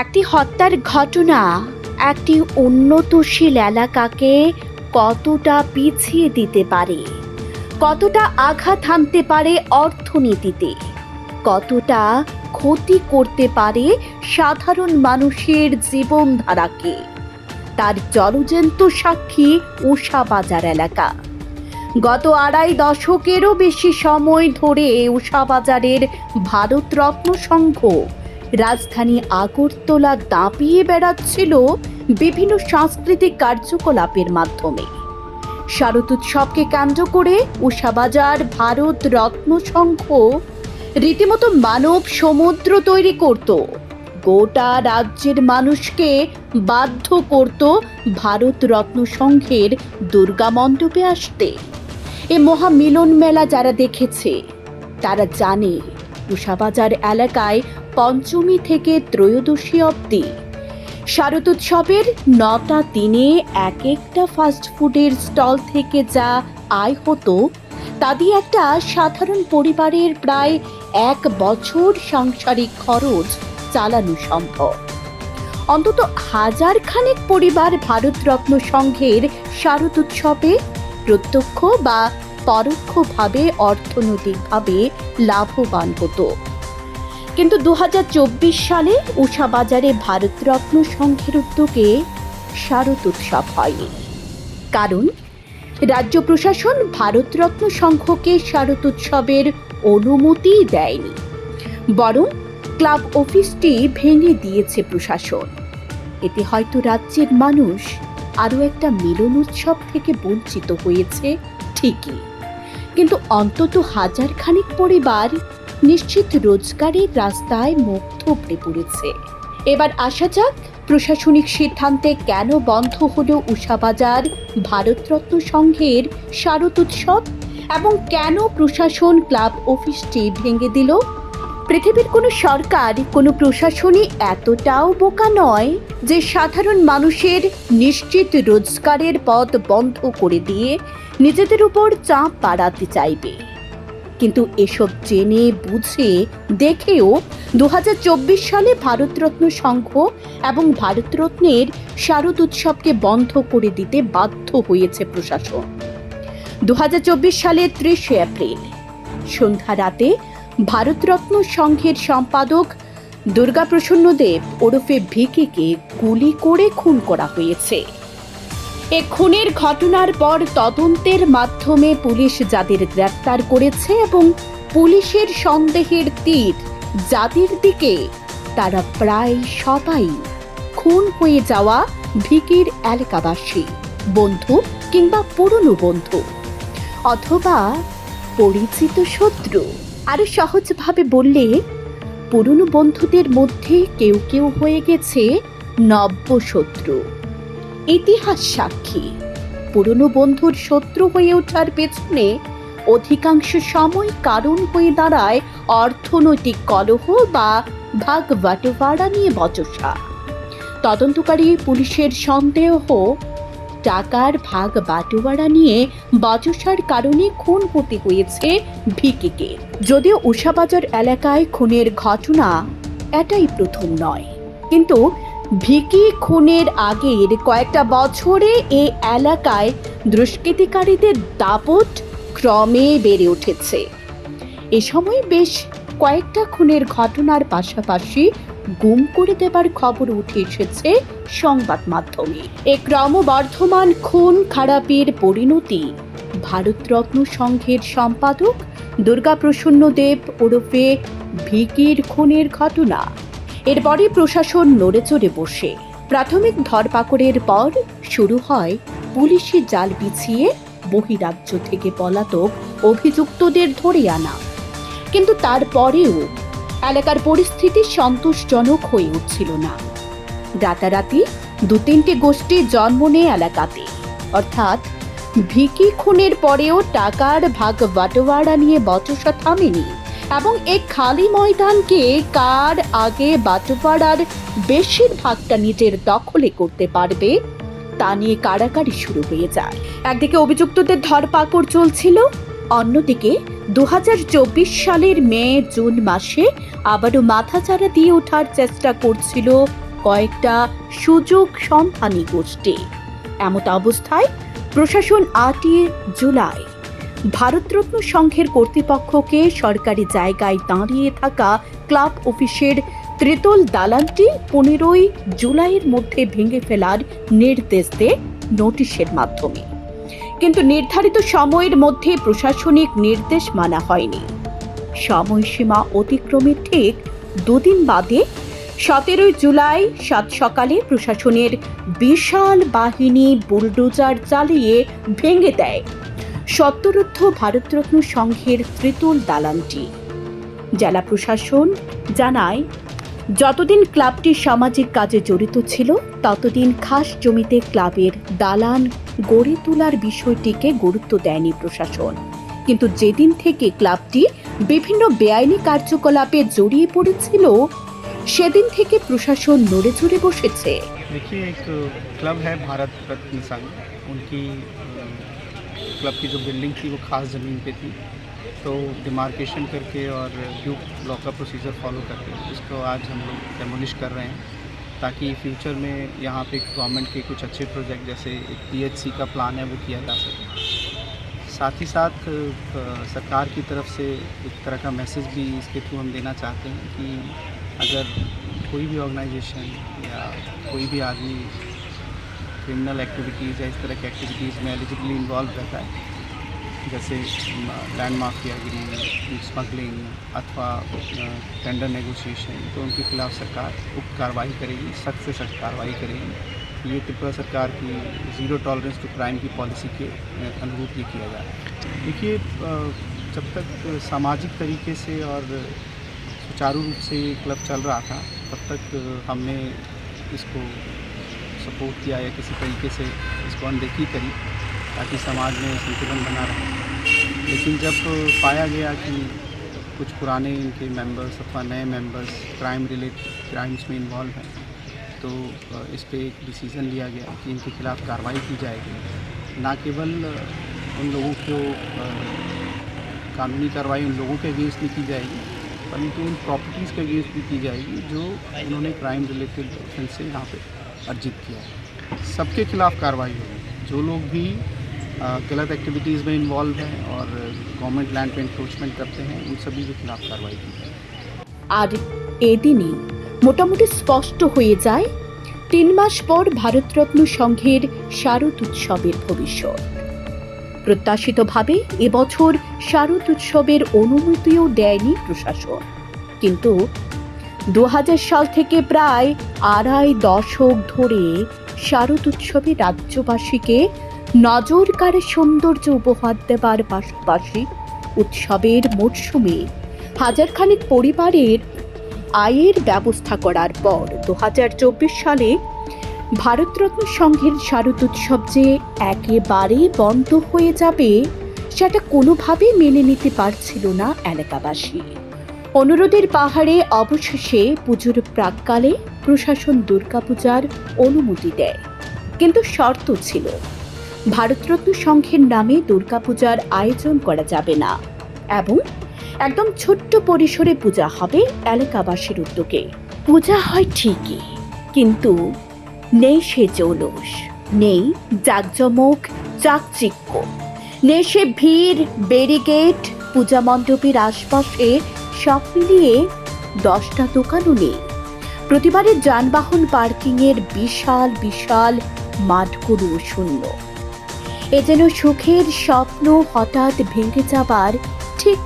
একটি হত্যার ঘটনা, একটি উন্নতশীল এলাকাকে কতটা পিছিয়ে দিতে পারে? কতটা আঘাত হানতে পারে অর্থনীতিতে? কতটা ক্ষতি করতে পারে সাধারণ মানুষের জীবনধারাকে? তার জলজন্ত সাক্ষী উষা বাজার এলাকা। গত আড়াই দশকেরও বেশি সময় ধরে উষা বাজারের ভারতরত্ন সংঘ রাজধানী আগরতলা দাঁপিয়ে বেড়াচ্ছিল বিভিন্ন সাংস্কৃতিক কার্যকলাপের মাধ্যমে। শারদোৎসবকে কেন্দ্র করে উষাবাজার ভারত রত্ন সংঘ রীতিমতো মানব সমুদ্র তৈরি করত। গোটা রাজ্যের মানুষকে বাধ্য করত ভারত রত্ন সংঘের দুর্গা মণ্ডপে আসতে। এ মহামিলন মেলা যারা দেখেছে, তারা জানে উষাবাজার এলাকায় পঞ্চমী থেকে ত্রয়োদশী অবধি। শারদোৎসবের নটা দিনে এক একটা ফাস্ট ফুডের স্টল থেকে যা আয় হতো, তা দিয়ে একটা সাধারণ পরিবারের প্রায় এক বছর সাংসারিক খরচ চালানো সম্ভব। অন্তত হাজার খানেক পরিবার ভারতরত্ন সংঘের শারদোৎসবে প্রত্যক্ষ বা পরোক্ষভাবে অর্থনৈতিকভাবে লাভবান হতো। কিন্তু দু হাজার চব্বিশ সালে উষা বাজারে ভারতরত্ন সংঘের উদ্যোগে শারদ উৎসব হয়নি। কারণ রাজ্য প্রশাসন ভারতরত্ন সংঘকে শারদ উৎসবের অনুমতি দেয়নি। বরং ক্লাব অফিসটি ভেঙে দিয়েছে প্রশাসন। এতে হয়তো রাজ্যের মানুষ আরও একটা মিলন উৎসব থেকে বঞ্চিত হয়েছে, ঠিকই। কিন্তু অন্তত হাজার খানিক পরিবার নিশ্চিত রোজগারের রাস্তায় মুখ থুবড়ে পড়েছে। এবার আসা যাক, প্রশাসনিক সিদ্ধান্তে কেন বন্ধ হলো উষাবাজার ভারতরত্ন সংঘের শারদ উৎসব এবং কেন প্রশাসন ক্লাব অফিসটি ভেঙে দিল? পৃথিবীর কোনো সরকার, কোনো প্রশাসনই এতটাও বোকা নয় যে সাধারণ মানুষের নিশ্চিত রোজগারের পথ বন্ধ করে দিয়ে নিজেদের উপর চাপ বাড়াতে চাইবে। কিন্তু এসব জেনে, বুঝে, দেখেও দু হাজার চব্বিশ সালে ভারতরত্ন সংঘ এবং ভারতরত্নের শারদ উৎসবকে বন্ধ করে দিতে বাধ্য হয়েছে প্রশাসন। দু সালের ত্রিশে এপ্রিল, সন্ধ্যা রাতে ভারতরত্ন সংঘের সম্পাদক দুর্গাপ্রসন্ন দেব ওরফে ভিকিকে গুলি করে খুন করা হয়েছে। এ খুনের ঘটনার পর তদন্তের মাধ্যমে পুলিশ যাদের গ্রেপ্তার করেছে এবং পুলিশের সন্দেহের তীর যাদের দিকে তারা প্রায় সবাই খুন হয়ে যাওয়া ভিকির এলাকাবাসী, বন্ধু কিংবা পুরনো বন্ধু অথবা পরিচিত শত্রু। আরও সহজভাবে বললে, পুরনো বন্ধুদের মধ্যে কেউ কেউ হয়ে গেছে নব্য শত্রু। ইতিহাস সাক্ষী। পুরনো বন্ধুর শত্রু হয়ে ওঠার পেছনে অধিকাংশ সময় কারণ হয়ে দাঁড়ায় অর্থনৈতিক কলহ বা ভাগ বাটোয়ারা নিয়ে বচসা। তদন্তকারী পুলিশের সন্দেহ, টাকার ভাগ বাটোয়ারা নিয়ে বচসার কারণে খুন হতে হয়েছে ভিকিকে। যদিও উষাবাজার এলাকায় খুনের ঘটনা এটাই প্রথম নয়। কিন্তু ভিকি খুনের আগের কয়েকটা বছরে এই এলাকায় দুষ্কৃতিকারীদের দাপট ক্রমে বেড়ে উঠেছে। এ সময় বেশ কয়েকটা খুনের ঘটনার পাশাপাশি গুম করে দেবার খবর উঠে এসেছে সংবাদ মাধ্যমে। এ ক্রমবর্ধমান খুন খারাপের পরিণতি ভারতরত্ন সংঘের সম্পাদক দুর্গাপ্রসন্ন দেব ওরফে ভিকির খুনের ঘটনা। এরপরই প্রশাসন নড়ে চড়ে বসে। প্রাথমিক ধরপাকড়ের পর শুরু হয় পুলিশি জাল বিছিয়ে বহিরাজ্য থেকে পলাতক অভিযুক্তদের ধরে আনা। কিন্তু তারপরেও এলাকার পরিস্থিতি সন্তোষজনক হয়ে উঠছিল না। রাতারাতি দু তিনটে গোষ্ঠী জন্ম নেয় এলাকাতে। অর্থাৎ ভিকি খুনের পরেও টাকার ভাগ বাটোয়ারা নিয়ে বচসা থামেনি। এবং এই খালি ময়দানকে কার আগে বাটোয়ারার বেশিরভাগটা নিজের দখলে করতে পারবে, তা নিয়ে কাড়াকাড়ি শুরু হয়ে যায়। একদিকে অভিযুক্তদের ধরপাকড় চলছিল, অন্যদিকে দু হাজার চব্বিশ সালের মে, জুন মাসে আবারও মাথাচাড়া দিয়ে ওঠার চেষ্টা করছিল কয়েকটা সুযোগ সন্ধানী গোষ্ঠী। এমত অবস্থায় প্রশাসন আটই জুলাই ভারতরত্ন সংঘের কর্তৃপক্ষকে সরকারি জায়গায় দাঁড়িয়ে থাকা ক্লাব অফিসের ত্রিতল দালানটি পনেরোই জুলাইয়ের মধ্যে ভেঙে ফেলার নির্দেশ দেয় নোটিশের মাধ্যমে। কিন্তু নির্ধারিত সময়ের মধ্যে প্রশাসনিক নির্দেশ মানা হয়নি। সময়সীমা অতিক্রমের ঠিক দুদিন বাদে সতেরোই জুলাই সাত সকালে প্রশাসনের বিশাল বাহিনী বুলডোজার চালিয়ে ভেঙে দেয় সত্তরুদ্ধ ভারতরত্ন সংঘের ত্রিতল দালানটি জেলা প্রশাসন জানায় যতদিন ক্লাবটি সামাজিক কাজে জড়িত ছিল ততদিন খাস জমিতে ক্লাবের দালান গড়ে তোলার বিষয়টিকে গুরুত্ব দেয়নি প্রশাসন কিন্তু যেদিন থেকে ক্লাবটি বিভিন্ন বেআইনি কার্যকলাপে জড়িয়ে পড়েছিল সেদিন থেকে প্রশাসন নড়ে চড়ে বসেছে देखिए एक क्लब है भारत रत्न संघ उनकी अ, क्लब की जो बिल्डिंग थी वो खास ज़मीन पे थी। तो डिमार्केशन करके और ड्यू लॉ का प्रोसीजर फॉलो करके इसको आज हम लोग डेमोलिश कर रहे हैं ताकि फ्यूचर में यहाँ पे गवर्नमेंट के कुछ अच्छे प्रोजेक्ट जैसे एक पीएचसी का प्लान है वो किया जा सके। साथ ही साथ सरकार की तरफ़ से एक तरह का मैसेज भी इसके थ्रू हम देना चाहते हैं कि अगर कोई भी ऑर्गेनाइजेशन या कोई भी आदमी क्रिमिनल एक्टिविटीज़ या इस तरह की एक्टिविटीज़ में एलिजिबली इन्वॉल्व रहता है। जैसे लैंड माफियागिरी स्मगलिंग अथवा टेंडर नेगोशिएशन तो उनके खिलाफ सरकार उप कार्रवाई करेगी, सख्त से सख्त कार्रवाई करेगी। ये त्रिपुरा सरकार की ज़ीरो टॉलरेंस टू क्राइम की पॉलिसी के अनुरूप ये किया जा रहा है। देखिए जब तक सामाजिक तरीके से और सुचारू रूप से ये क्लब चल रहा था, तब तक हमने इसको सपोर्ट किया या किसी तरीके से इसको अनदेखी करी ताकि समाज में संतुलन बना रहे। लेकिन जब पाया गया कि कुछ पुराने इनके मेंबर्स अथवा नए मेंबर्स क्राइम रिलेटेड क्राइम्स में इन्वॉल्व हैं तो इस पर एक डिसीज़न लिया गया कि इनके खिलाफ़ कार्रवाई की जाएगी। ना केवल उन लोगों को कानूनी कार्रवाई उन लोगों के अगेंस्ट नहीं की जाएगी, परंतु उन प्रॉपर्टीज़ के अगेंस्ट भी की जाएगी जो उन्होंने क्राइम रिलेटेड ऑफेंस से यहाँ पे अर्जित किया है सबके खिलाफ कार्रवाई होगी जो लोग भी अ, गलत एक्टिविटीज़ में इन्वॉल्व हैं और गवर्नमेंट लैंड पे इंक्रोचमेंट करते हैं उन सभी के खिलाफ कार्रवाई की जाएगी আর এদিনই মোটামুটি স্পষ্ট হয়ে যায় তিন মাস পর ভারতরত্ন সংঘের শারদ উৎসবের ভবিষ্যৎ প্রত্যাশিতভাবে এবছর শারদ উৎসবের অনুমতিও দেয়নি প্রশাসন কিন্তু দু হাজার সাল থেকে প্রায় আড়াই দশক ধরে শারদ উৎসবে রাজ্যবাসীকে নজর কাড়ে সৌন্দর্য উপহার দেবার পাশাপাশি উৎসবের মরশুমে হাজারখানেক পরিবারের আয়ের ব্যবস্থা করার পর দু হাজার চব্বিশ সালে ভারতরত্ন সংঘের শারদ উৎসব যে একেবারে বন্ধ হয়ে যাবে, সেটা কোনোভাবেই মেনে নিতে পারছিল না এলাকাবাসী। অনুরোধের পাহাড়ে অবশেষে পুজোর প্রাককালে প্রশাসন দুর্গাপূজার অনুমতি দেয়। কিন্তু শর্ত ছিল, ভারতরত্ন সংঘের নামে দুর্গাপূজার আয়োজন করা যাবে না এবং একদম ছোট্ট পরিসরে পূজা হবে এলাকাবাসীর উদ্যোগে। পূজা হয় ঠিকই, কিন্তু নেই সে জৌলস, নেই জাকজমক, চাকচিক্য, নেই সে ভিড়, ব্যারিকেড, পূজা মণ্ডপের আশপাশে সব মিলিয়ে দশটা দোকানও নেই। প্রতিবারের যানবাহন পার্কিংয়ের বিশাল বিশাল মাঠগুলো শূন্য এ যেন সুখের স্বপ্ন হঠাৎ ভেঙে যাবার ঠিক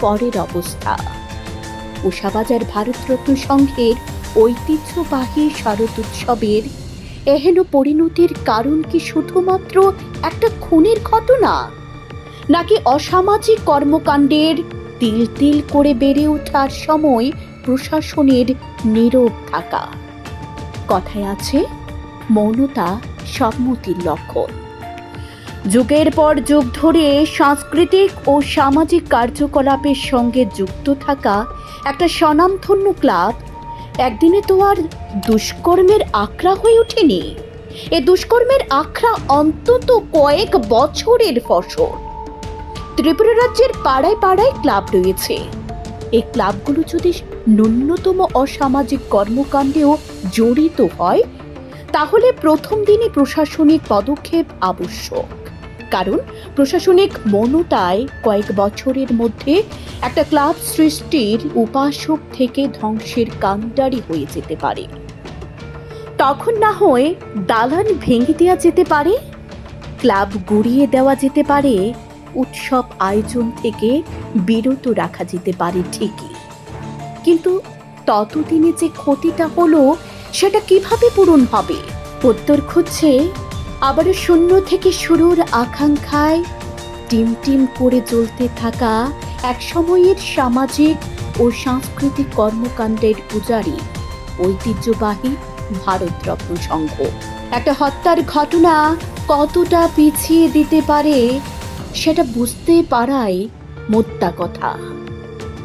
পরের অবস্থা। উষাবাজার ভারতরত্ন সংঘের ঐতিহ্যবাহী শারদ উৎসবের এহেন পরিণতির কারণ কি শুধুমাত্র একটা খুনের ঘটনা? নাকি অসামাজিক কর্মকাণ্ডের তিল তিল করে বেড়ে ওঠার সময় প্রশাসনের নীরব থাকা। কথায় আছে, মৌনতা সম্মতির লক্ষণ। যুগের পর যুগ ধরে সাংস্কৃতিক ও সামাজিক কার্যকলাপের সঙ্গে যুক্ত থাকা একটা স্বনামধন্য ক্লাব একদিনে তো আর দুষ্কর্মের আখড়া হয়ে ওঠেনি। এ দুষ্কর্মের আখড়া অন্তত কয়েক বছরের ফসল। ত্রিপুরা রাজ্যের পাড়ায় পাড়ায় ক্লাব রয়েছে। এই ক্লাবগুলো যদি ন্যূনতম অসামাজিক কর্মকাণ্ডেও জড়িত হয়, তাহলে প্রথম দিনই প্রশাসনিক পদক্ষেপ আবশ্যক। কারণ প্রশাসনিক মনতায় কয়েক বছরের মধ্যে একটা ক্লাব সৃষ্টির উপাসক থেকে ধ্বংসের কাণ্ডারি হয়ে যেতে পারে। তখন না হয় দালান ভেঙে দেওয়া যেতে পারে, ক্লাব গুড়িয়ে দেওয়া যেতে পারে উৎসব আয়োজন থেকে বিরত রাখা যেতে পারে ঠিকই। কিন্তু ততদিনে যে ক্ষতিটা হলো, সেটা কীভাবে পূরণ হবে? উত্তর খুঁজছে আবারও শূন্য থেকে শুরুর আকাঙ্ক্ষায় টিম টিম করে চলতে থাকা এক সময়ের সামাজিক ও সাংস্কৃতিক কর্মকাণ্ডের পূজারী ঐতিহ্যবাহী ভারতরত্ন সংঘ। একটা হত্যার ঘটনা কতটা পিছিয়ে দিতে পারে সেটা বুঝতে পারাই মোদ্দা কথা।